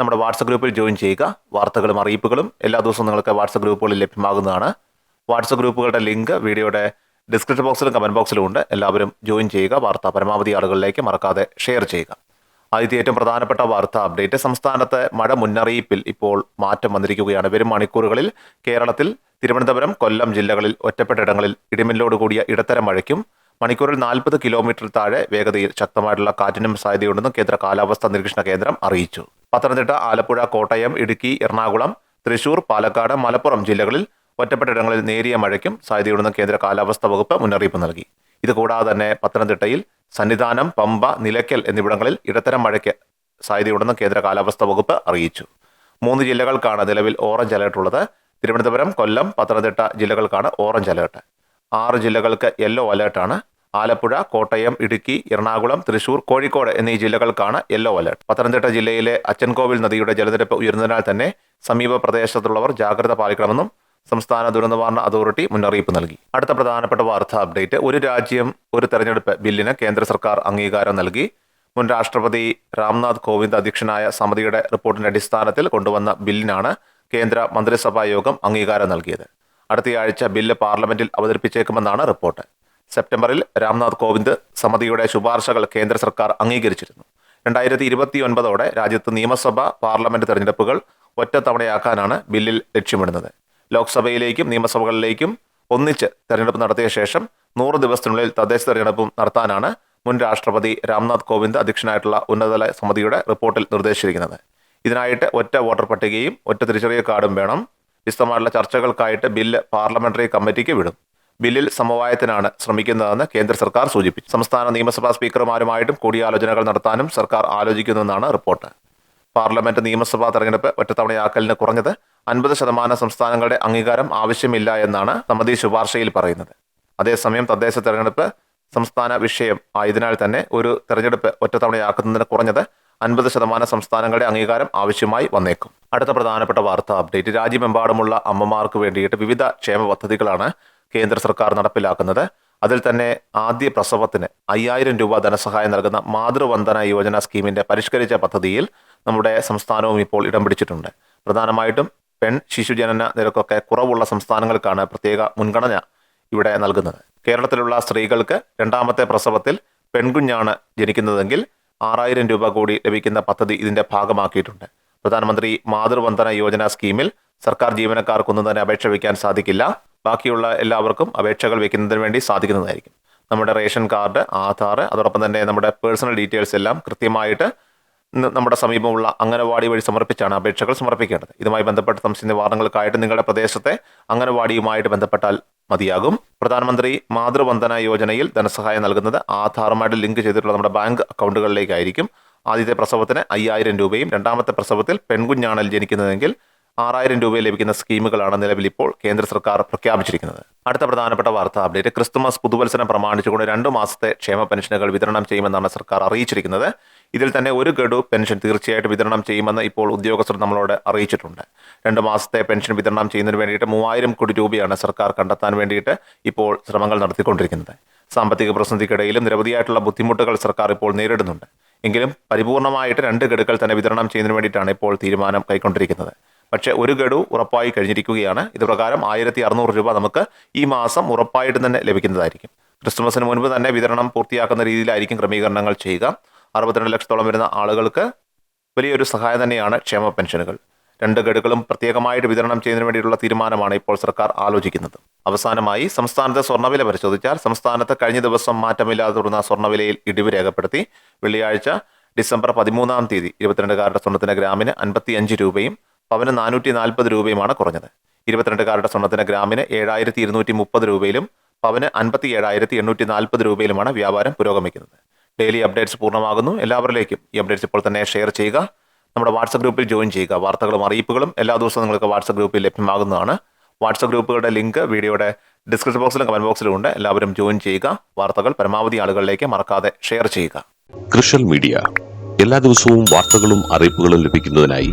നമ്മുടെ വാട്സപ്പ് ഗ്രൂപ്പിൽ ജോയിൻ ചെയ്യുക. വാർത്തകളും അറിയിപ്പുകളും എല്ലാ ദിവസവും നിങ്ങൾക്ക് വാട്സപ്പ് ഗ്രൂപ്പുകളിൽ ലഭ്യമാകുന്നതാണ്. വാട്സപ്പ് ഗ്രൂപ്പുകളുടെ ലിങ്ക് വീഡിയോയുടെ ഡിസ്ക്രിപ്ഷൻ ബോക്സിലും കമന്റ് ബോക്സിലും ഉണ്ട്. എല്ലാവരും ജോയിൻ ചെയ്യുക. വാർത്ത പരമാവധി ആളുകളിലേക്ക് മറക്കാതെ ഷെയർ ചെയ്യുക. ആദ്യത്തെ ഏറ്റവും പ്രധാനപ്പെട്ട വാർത്താ അപ്ഡേറ്റ്. സംസ്ഥാനത്തെ മഴ മുന്നറിയിപ്പിൽ ഇപ്പോൾ മാറ്റം വന്നിരിക്കുകയാണ്. വരും മണിക്കൂറുകളിൽ കേരളത്തിൽ തിരുവനന്തപുരം കൊല്ലം ജില്ലകളിൽ ഒറ്റപ്പെട്ട ഇടങ്ങളിൽ ഇടിമിന്നലോട് കൂടിയ ഇടത്തരം മഴയ്ക്കും മണിക്കൂറിൽ നാൽപ്പത് കിലോമീറ്റർ താഴെ വേഗതയിൽ ശക്തമായിട്ടുള്ള കാറ്റിനും സാധ്യതയുണ്ടെന്നും കേന്ദ്ര കാലാവസ്ഥാ നിരീക്ഷണ കേന്ദ്രം അറിയിച്ചു. പത്തനംതിട്ട ആലപ്പുഴ കോട്ടയം ഇടുക്കി എറണാകുളം തൃശൂർ പാലക്കാട് മലപ്പുറം ജില്ലകളിൽ ഒറ്റപ്പെട്ട ഇടങ്ങളിൽ നേരിയ മഴയ്ക്കും സാധ്യതയുണ്ടെന്ന് കേന്ദ്ര കാലാവസ്ഥാ വകുപ്പ് മുന്നറിയിപ്പ് നൽകി. ഇതുകൂടാതെ തന്നെ പത്തനംതിട്ടയിൽ സന്നിധാനം പമ്പ നിലയ്ക്കൽ എന്നിവിടങ്ങളിൽ ഇടത്തരം മഴയ്ക്ക് സാധ്യതയുണ്ടെന്ന് കേന്ദ്ര കാലാവസ്ഥാ വകുപ്പ് അറിയിച്ചു. മൂന്ന് ജില്ലകൾക്കാണ് നിലവിൽ ഓറഞ്ച് അലേർട്ട് ഉള്ളത്. തിരുവനന്തപുരം കൊല്ലം പത്തനംതിട്ട ജില്ലകൾക്കാണ് ഓറഞ്ച് അലേർട്ട്. ആറ് ജില്ലകൾക്ക് യെല്ലോ അലേർട്ടാണ്. ആലപ്പുഴ കോട്ടയം ഇടുക്കി എറണാകുളം തൃശൂർ കോഴിക്കോട് എന്നീ ജില്ലകൾക്കാണ് യെല്ലോ അലർട്ട്. പത്തനംതിട്ട ജില്ലയിലെ അച്ചൻകോവിൽ നദിയുടെ ജലനിരപ്പ് ഉയർന്നതിനാൽ തന്നെ സമീപ പ്രദേശത്തുള്ളവർ ജാഗ്രത പാലിക്കണമെന്നും സംസ്ഥാന ദുരന്തനിവാരണ അതോറിറ്റി മുന്നറിയിപ്പ് നൽകി. അടുത്ത പ്രധാനപ്പെട്ട വാർത്താ അപ്ഡേറ്റ്. ഒരു രാജ്യം ഒരു തെരഞ്ഞെടുപ്പ് ബില്ലിന് കേന്ദ്ര സർക്കാർ അംഗീകാരം നൽകി. മുൻ രാഷ്ട്രപതി രാംനാഥ് കോവിന്ദ് അധ്യക്ഷനായ സമിതിയുടെ റിപ്പോർട്ടിന്റെ അടിസ്ഥാനത്തിൽ കൊണ്ടുവന്ന ബില്ലിനാണ് കേന്ദ്ര മന്ത്രിസഭാ യോഗം അംഗീകാരം നൽകിയത്. അടുത്തയാഴ്ച ബില്ല് പാർലമെന്റിൽ അവതരിപ്പിച്ചേക്കുമെന്നാണ് റിപ്പോർട്ട്. സെപ്റ്റംബറിൽ രാംനാഥ് കോവിന്ദ് സമിതിയുടെ ശുപാർശകൾ കേന്ദ്ര സർക്കാർ അംഗീകരിച്ചിരുന്നു. രണ്ടായിരത്തി ഇരുപത്തി ഒൻപതോടെ രാജ്യത്ത് നിയമസഭ പാർലമെന്റ് തെരഞ്ഞെടുപ്പുകൾ ഒറ്റത്തവണയാക്കാനാണ് ബില്ലിൽ ലക്ഷ്യമിടുന്നത്. ലോക്സഭയിലേക്കും നിയമസഭകളിലേക്കും ഒന്നിച്ച് തെരഞ്ഞെടുപ്പ് നടത്തിയ ശേഷം നൂറ് ദിവസത്തിനുള്ളിൽ തദ്ദേശ തെരഞ്ഞെടുപ്പും നടത്താനാണ് മുൻ രാഷ്ട്രപതി രാംനാഥ് കോവിന്ദ് അധ്യക്ഷനായിട്ടുള്ള ഉന്നതതല സമിതിയുടെ റിപ്പോർട്ടിൽ നിർദ്ദേശിച്ചിരിക്കുന്നത്. ഇതിനായിട്ട് ഒറ്റ വോട്ടർ പട്ടികയും ഒറ്റ തിരിച്ചറിയ കാർഡും വേണം. വിശദമായിട്ടുള്ള ചർച്ചകൾക്കായിട്ട് ബില്ല് പാർലമെന്ററി കമ്മിറ്റിക്ക് വിടും. ബില്ലിൽ സമവായത്തിനാണ് ശ്രമിക്കുന്നതെന്ന് കേന്ദ്ര സർക്കാർ സൂചിപ്പിച്ചു. സംസ്ഥാന നിയമസഭാ സ്പീക്കർമാരുമായിട്ടും കൂടിയാലോചനകൾ നടത്താനും സർക്കാർ ആലോചിക്കുന്നുവെന്നാണ് റിപ്പോർട്ട്. പാർലമെന്റ് നിയമസഭാ തെരഞ്ഞെടുപ്പ് ഒറ്റത്തവണയാക്കലിന് കുറഞ്ഞത് അൻപത് ശതമാനം സംസ്ഥാനങ്ങളുടെ അംഗീകാരം ആവശ്യമില്ല എന്നാണ് സമിതി ശുപാർശയിൽ പറയുന്നത്. അതേസമയം തദ്ദേശ തെരഞ്ഞെടുപ്പ് സംസ്ഥാന വിഷയം ആയതിനാൽ തന്നെ ഒരു തെരഞ്ഞെടുപ്പ് ഒറ്റത്തവണയാക്കുന്നതിന് കുറഞ്ഞത് അൻപത് ശതമാനം സംസ്ഥാനങ്ങളുടെ അംഗീകാരം ആവശ്യമായി വന്നേക്കും. അടുത്ത പ്രധാനപ്പെട്ട വാർത്താ അപ്ഡേറ്റ്. രാജ്യമെമ്പാടുമുള്ള അമ്മമാർക്ക് വേണ്ടിയിട്ട് വിവിധ ക്ഷേമ പദ്ധതികളാണ് കേന്ദ്ര സർക്കാർ നടപ്പിലാക്കുന്നത്. അതിൽ തന്നെ ആദ്യ പ്രസവത്തിന് അയ്യായിരം രൂപ ധനസഹായം നൽകുന്ന മാതൃവന്ദന യോജന സ്കീമിന്റെ പരിഷ്കരിച്ച പദ്ധതിയിൽ നമ്മുടെ സംസ്ഥാനവും ഇപ്പോൾ ഇടം പിടിച്ചിട്ടുണ്ട്. പ്രധാനമായിട്ടും പെൺ ശിശുജനന നിരക്കൊക്കെ കുറവുള്ള സംസ്ഥാനങ്ങൾക്കാണ് പ്രത്യേക മുൻഗണന ഇവിടെ നൽകുന്നത്. കേരളത്തിലുള്ള സ്ത്രീകൾക്ക് രണ്ടാമത്തെ പ്രസവത്തിൽ പെൺകുഞ്ഞാണ് ജനിക്കുന്നതെങ്കിൽ ആറായിരം രൂപ കൂടി ലഭിക്കുന്ന പദ്ധതി ഇതിന്റെ ഭാഗമാക്കിയിട്ടുണ്ട്. പ്രധാനമന്ത്രി മാതൃവന്ദന യോജന സ്കീമിൽ സർക്കാർ ജീവനക്കാർക്കൊന്നും തന്നെ അപേക്ഷ വയ്ക്കാൻ സാധിക്കില്ല. ബാക്കിയുള്ള എല്ലാവർക്കും അപേക്ഷകൾ വയ്ക്കുന്നതിന് വേണ്ടി സാധിക്കുന്നതായിരിക്കും. നമ്മുടെ റേഷൻ കാർഡ് ആധാർ അതോടൊപ്പം തന്നെ നമ്മുടെ പേഴ്സണൽ ഡീറ്റെയിൽസ് എല്ലാം കൃത്യമായിട്ട് നമ്മുടെ സമീപമുള്ള അംഗനവാടി വഴി സമർപ്പിച്ചാണ് അപേക്ഷകൾ സമർപ്പിക്കേണ്ടത്. ഇതുമായി ബന്ധപ്പെട്ട സംശയ നിവാരണങ്ങൾക്കായിട്ട് നിങ്ങളുടെ പ്രദേശത്തെ അംഗനവാടിയുമായിട്ട് ബന്ധപ്പെട്ടാൽ മതിയാകും. പ്രധാനമന്ത്രി മാതൃവന്ദന യോജനയിൽ ധനസഹായം നൽകുന്നത് ആധാറുമായിട്ട് ലിങ്ക് ചെയ്തിട്ടുള്ള നമ്മുടെ ബാങ്ക് അക്കൗണ്ടുകളിലേക്കായിരിക്കും. ആദ്യത്തെ പ്രസവത്തിന് അയ്യായിരം രൂപയും രണ്ടാമത്തെ പ്രസവത്തിൽ പെൺകുഞ്ഞാണൽ ജനിക്കുന്നതെങ്കിൽ ആറായിരം രൂപ ലഭിക്കുന്ന സ്കീമുകളാണ് നിലവിൽ ഇപ്പോൾ കേന്ദ്ര സർക്കാർ പ്രഖ്യാപിച്ചിരിക്കുന്നത്. അടുത്ത പ്രധാനപ്പെട്ട വാർത്ത അപ്ഡേറ്റ്. ക്രിസ്തുമസ് പുതുവത്സരം പ്രമാണിച്ചുകൊണ്ട് രണ്ടു മാസത്തെ ക്ഷേമ പെൻഷനുകൾ വിതരണം ചെയ്യുമെന്നാണ് സർക്കാർ അറിയിച്ചിരിക്കുന്നത്. ഇതിൽ തന്നെ ഒരു ഗഡു പെൻഷൻ തീർച്ചയായിട്ടും വിതരണം ചെയ്യുമെന്ന് ഇപ്പോൾ ഉദ്യോഗസ്ഥർ നമ്മളോട് അറിയിച്ചിട്ടുണ്ട്. രണ്ട് മാസത്തെ പെൻഷൻ വിതരണം ചെയ്യുന്നതിന് വേണ്ടിയിട്ട് മൂവായിരം കോടി രൂപയാണ് സർക്കാർ കണ്ടെത്താൻ വേണ്ടിയിട്ട് ഇപ്പോൾ ശ്രമങ്ങൾ നടത്തിക്കൊണ്ടിരിക്കുന്നത്. സാമ്പത്തിക പ്രതിസന്ധിക്കിടയിലും നിരവധിയായിട്ടുള്ള ബുദ്ധിമുട്ടുകൾ സർക്കാർ ഇപ്പോൾ നേരിടുന്നുണ്ട്. എങ്കിലും പരിപൂർണമായിട്ട് രണ്ട് ഗഡുക്കൾ തന്നെ വിതരണം ചെയ്യുന്നതിന് വേണ്ടിയിട്ടാണ് ഇപ്പോൾ തീരുമാനം കൈക്കൊണ്ടിരിക്കുന്നത്. പക്ഷേ ഒരു ഗഡു ഉറപ്പായി കഴിഞ്ഞിരിക്കുകയാണ്. ഇത് പ്രകാരം ആയിരത്തി അറുന്നൂറ് രൂപ നമുക്ക് ഈ മാസം ഉറപ്പായിട്ടും തന്നെ ലഭിക്കുന്നതായിരിക്കും. ക്രിസ്തുമസിന് മുൻപ് തന്നെ വിതരണം പൂർത്തിയാക്കുന്ന രീതിയിലായിരിക്കും ക്രമീകരണങ്ങൾ ചെയ്യുക. അറുപത്തിരണ്ട് ലക്ഷത്തോളം വരുന്ന ആളുകൾക്ക് വലിയൊരു സഹായം തന്നെയാണ് ക്ഷേമ പെൻഷനുകൾ. രണ്ട് ഗഡുക്കളും പ്രത്യേകമായിട്ട് വിതരണം ചെയ്യുന്നതിന് വേണ്ടിയിട്ടുള്ള തീരുമാനമാണ് ഇപ്പോൾ സർക്കാർ ആലോചിക്കുന്നത്. അവസാനമായി സംസ്ഥാനത്തെ സ്വർണവില പരിശോധിച്ചാൽ സംസ്ഥാനത്ത് കഴിഞ്ഞ ദിവസം മാറ്റമില്ലാതെ തുടർന്ന സ്വർണവിലയിൽ ഇടിവ് രേഖപ്പെടുത്തി. വെള്ളിയാഴ്ച ഡിസംബർ പതിമൂന്നാം തീയതി ഇരുപത്തിരണ്ടുകാരുടെ സ്വർണത്തിന് ഗ്രാമിന് അൻപത്തി രൂപയും പവന് നാനൂറ്റി നാൽപ്പത് രൂപയുമാണ് കുറഞ്ഞത്. ഇരുപത്തിരണ്ടുകാരുടെ സ്വർണത്തിന് ഗ്രാമിന് ഏഴായിരത്തി ഇരുന്നൂറ്റി മുപ്പത് രൂപയിലും പവന് അൻപത്തി ഏഴായിരത്തി എണ്ണൂറ്റി നാൽപ്പത് രൂപയിലുമാണ് വ്യാപാരം പുരോഗമിക്കുന്നത്. ഡെയിലി അപ്ഡേറ്റ്സ് പൂർണമാകുന്നു. എല്ലാവരിലേക്കും ഈ അപ്ഡേറ്റ്സ് ഇപ്പോൾ തന്നെ ഷെയർ ചെയ്യുക. നമ്മുടെ വാട്സപ്പ് ഗ്രൂപ്പിൽ ജോയിൻ ചെയ്യുക. വാർത്തകളും അറിയിപ്പുകളും എല്ലാ ദിവസവും നിങ്ങൾക്ക് വാട്സപ്പ് ഗ്രൂപ്പിൽ ലഭ്യമാകുന്നതാണ്. വാട്സപ്പ് ഗ്രൂപ്പുകളുടെ ലിങ്ക് വീഡിയോയുടെ ഡിസ്ക്രിപ്ഷൻ ബോക്സിലും കമന്റ് ബോക്സിലും ഉണ്ട്. എല്ലാവരും ജോയിൻ ചെയ്യുക. വാർത്തകൾ പരമാവധി ആളുകളിലേക്ക് മറക്കാതെ ഷെയർ ചെയ്യുക. കൃഷൽ മീഡിയ. എല്ലാ ദിവസവും വാർത്തകളും അറിയിപ്പുകളും ലഭിക്കുന്നതിനായി